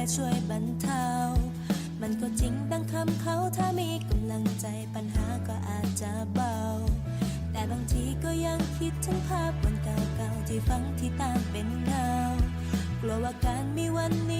และช่วยบรรเทา มันก็จริงดังคำเขาถ้ามีกำลังใจปัญหาก็อาจจะเบา แต่บางทีก็ยังคิดถึงภาพวันเก่าๆที่ฟังที่ตามเป็นเงากลัวว่าการมีวันน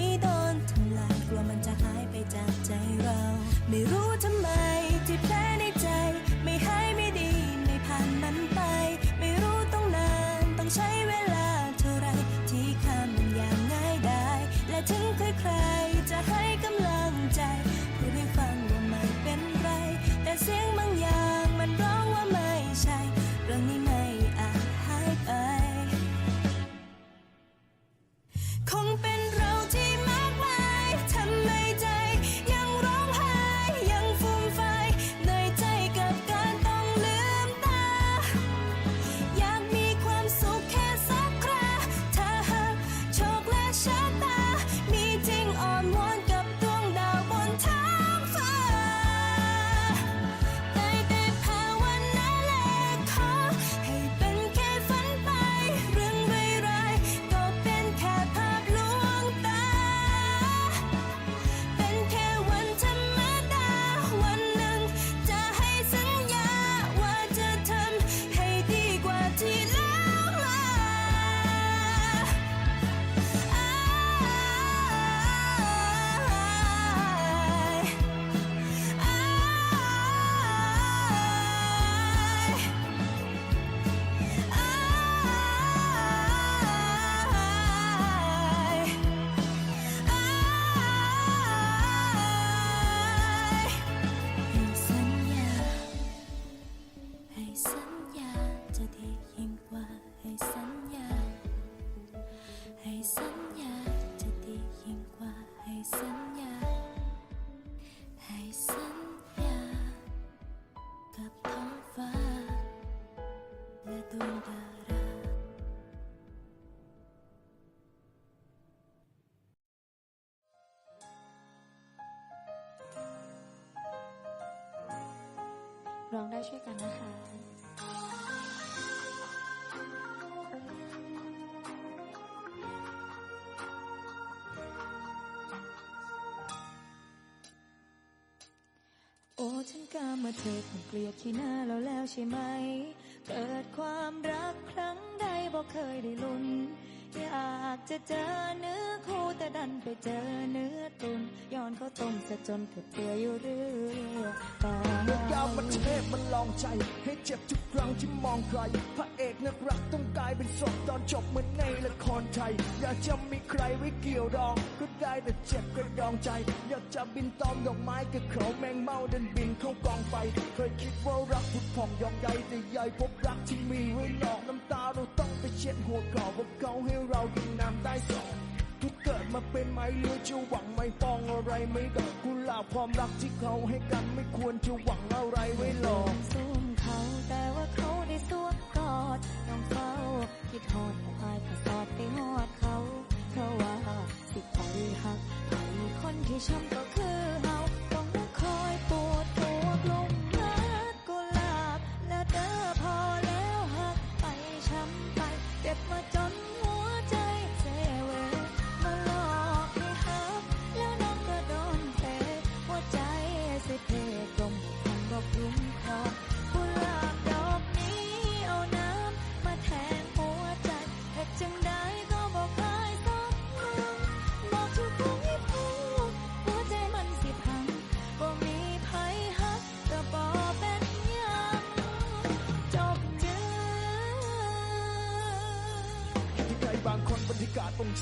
ี้โดน ร้องได้ช่วยกันนะคะโอ้ฉันกล้ามาเธอคงเกลียดขี้หน้าเราแล้วใช่ไหม เกิดความรักครั้งใดบอกเคยได้ลุ้นอยากจะเจอเนื้อคู่แต่ดันไปเจอเนื้อตุนย้อนเขาต้มซะจนเกือบเปื่อยอยู่เรื่อยเปล่าเมื่อกาวมันเทพมันลองใจ ให้เจ็บทุกครั้งที่มองใครพระเนักรักต้องกลายเป็นศพตอนจบเหมือนในละครไทย อยากจะมีใครไว้เกี่ยวดอง ก็ได้แต่เจ็บกระดองใจ อยากจะบินตอมดอกไม้กับเขาแมงเมาเดินบินเข้ากองไฟ เคยคิดว่ารักผุดผ่องยองใยแต่ใหญ่พบรักที่มีไว้หลอกน้ำตาเราต้องไปเช็ดหัวกรอบว่าเขาให้เรากินน้ำได้สองทุกเกิดมาเป็นไม้เลือจะหวังไม่ปองอะไรไม่ดอกกุหลาบความรักที่เขาให้กันไม่ควรจะหวังอะไรไว้หรอกซูมเขาแต่ว่าเขาได้สวม ดน้องเฝ้าคิดฮอดแต่อายก็สอดไปฮอดเขา เพราะว่าสิไปหักไปคนที่ช้ำก็คือ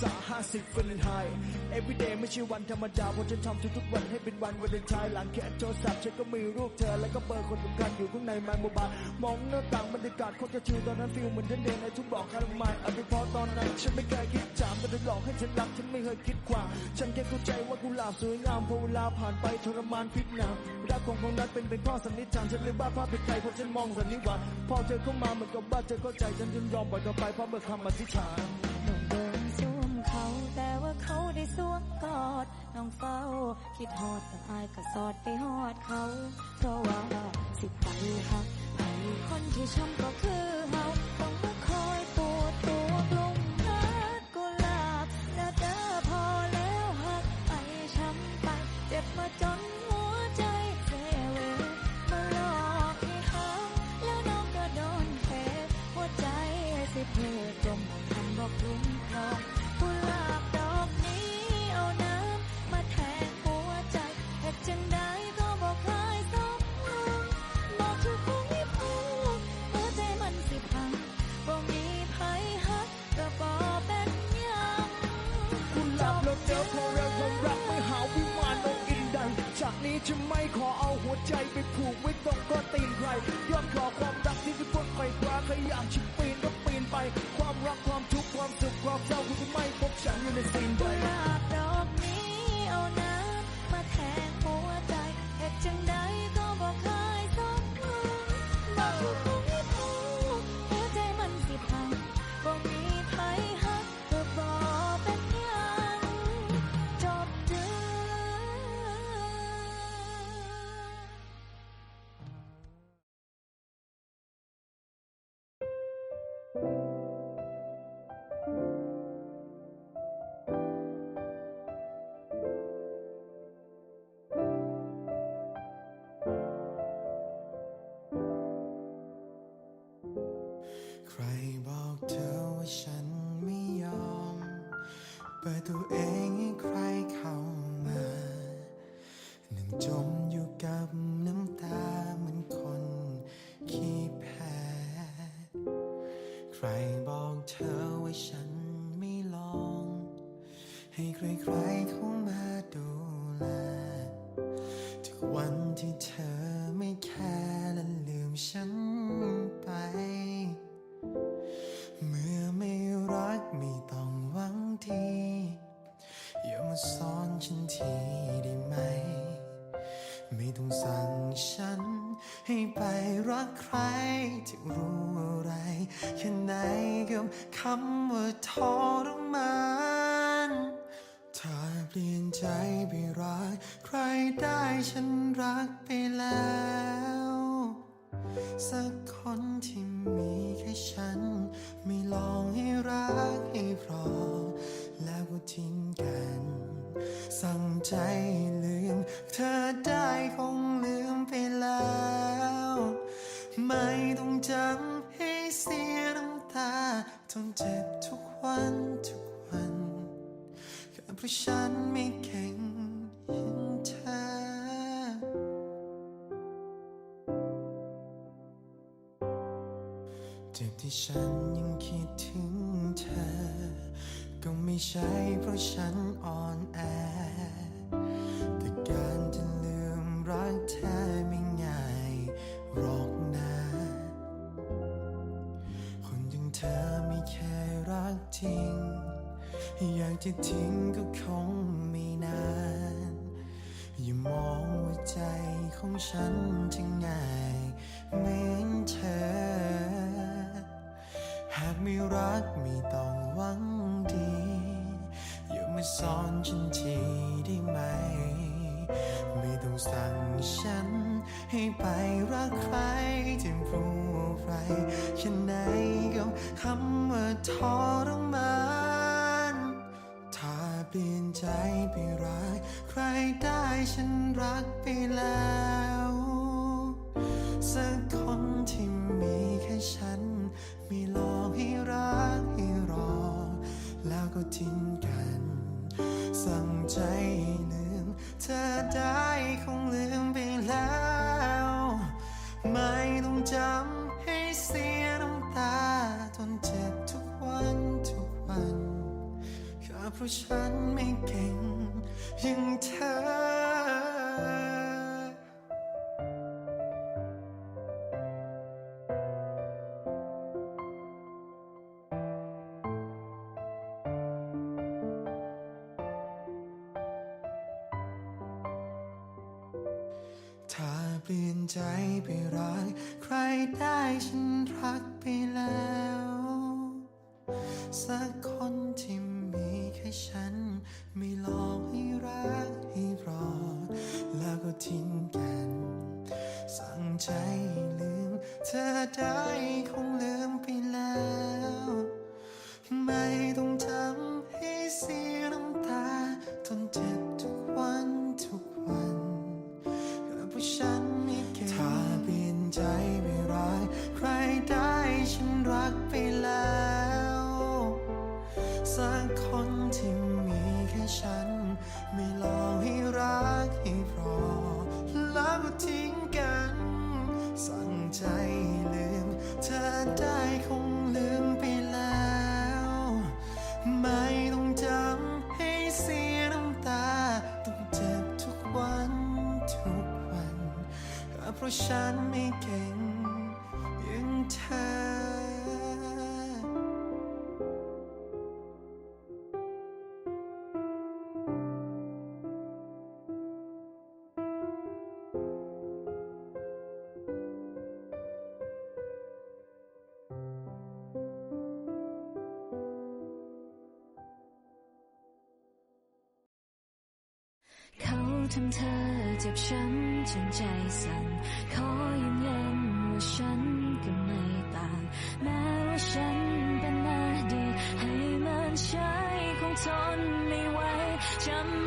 รยากาศองศาเฟรนไฮต์ everyday ไม่ใช่วันธรรมดาเพราะฉันทำทุกๆวันให้เป็นวันวันเดนทายหลังแค่โทรศัพท์ฉันก็มีรูปเธอแล้วก็เบอร์คนสำคัญอยู่ข้างในไมโมบายมองหน้าต่างบรรยากาศโคตรจะชิลตอนนั้นฟิลเหมือนฉันเดินในทุกบอกคาร์มายอภิพอตอนนั้นฉันไม่เคยคิดจามแต่เธอหลอกให้ฉันรักฉันไม่เคยคิดขวาฉันแค่เข้าใจว่ากุหลาบสวยงามพอเวลาผ่านไปทรมานพิษหนาวรักของของนั้นเป็นเป็นข้อสันนิษฐานฉันเลยว่าภาพเป็นใครเพราะฉันมองสันนิวาพอเธอเข้ามาเหมือนกับว่าเธอเข้าใจฉันจึงยอมปล่อยเธอไปเพราะเมื่อคำอธิษฐาน้องเฝ้า คิดฮอดแต่อายก็สอดไปฮอดเขา เพราะว่าสิไปหักไปคนที่ช้ำก็คือเฮา อพอเร็วความรักไม่หาวิมานน้อินดังจากนี้จะไม่ขอเอาหัวใจไปผูกไว้ตรงก้นตีนใครยอดขอความรักที่ทุกคนไขว่คว้าใครอยากชิปีนก็ปีนไป ความรักความ ตัวเอง ใครที่รู้อะไรแค่ไหนกับคำว่าทรมานถ้าเปลี่ยนใจไปรัก ใครได้ฉันรักไปแล้ว สักคนที่มีแค่ฉัน ไม่ลองให้รักให้พอแล้วก็ทิ้งกัน สั่งใจลืม เธอได้คงลืมไปแล้ว ทนเจ็บทุกวันทุกวันก็เพราะฉันไม่เก่งอย่างเธอ เจ็บที่ฉันยังคิดถึงเธอ ก็ไม่ใช่เพราะฉันอ่อนแอ อยากจะทิ้งก็คงไม่นาน อย่ามองว่าใจของฉันจะง่ายเหมือนเธอ หากไม่รักไม่ต้องหวังดี อย่ามาสอนฉันทีได้ไหม ไม่ต้องสั่งฉันให้ไปรักใครที่รู้ไรแค่ไหนกับคำว่าทรมานถ้าเปลี่ยน ใจไปรัก ใครได้ฉันรักไปแล้ว สักคนที่มีแค่ฉันไม่ลองให้รักให้รอ แล้วก็ทิ้งกัน สั่งใจห้ลืม เธอได้คงลืมไปแล้ว ไม่ต้องจำ ราะฉันไม่เก่งอย่างเธอ ถ้าเปลี่ยนใจไปรัก ใครได้ฉันรักไปแล้ว ฉันไม่เก่ง Watch 'em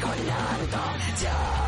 我宁愿冻结。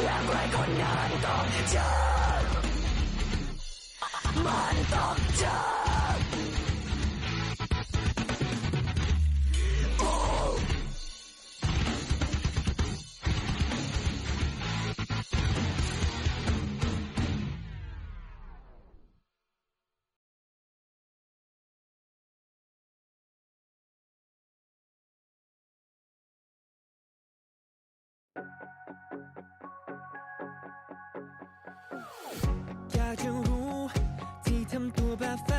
每個人都得เจอ，都得เจอ。 about that.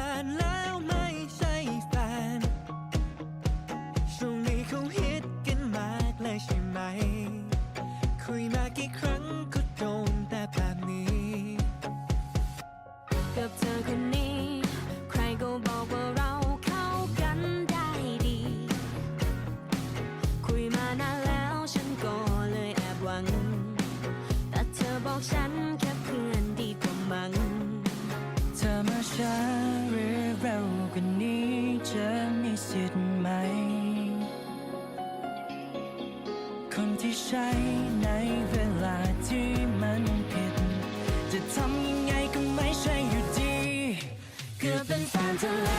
คนที่ใช้ในเวลาที่มันผิด จะทำยังไงก็ไม่ใช่อยู่ดี เกือบเป็นแฟนเธอลว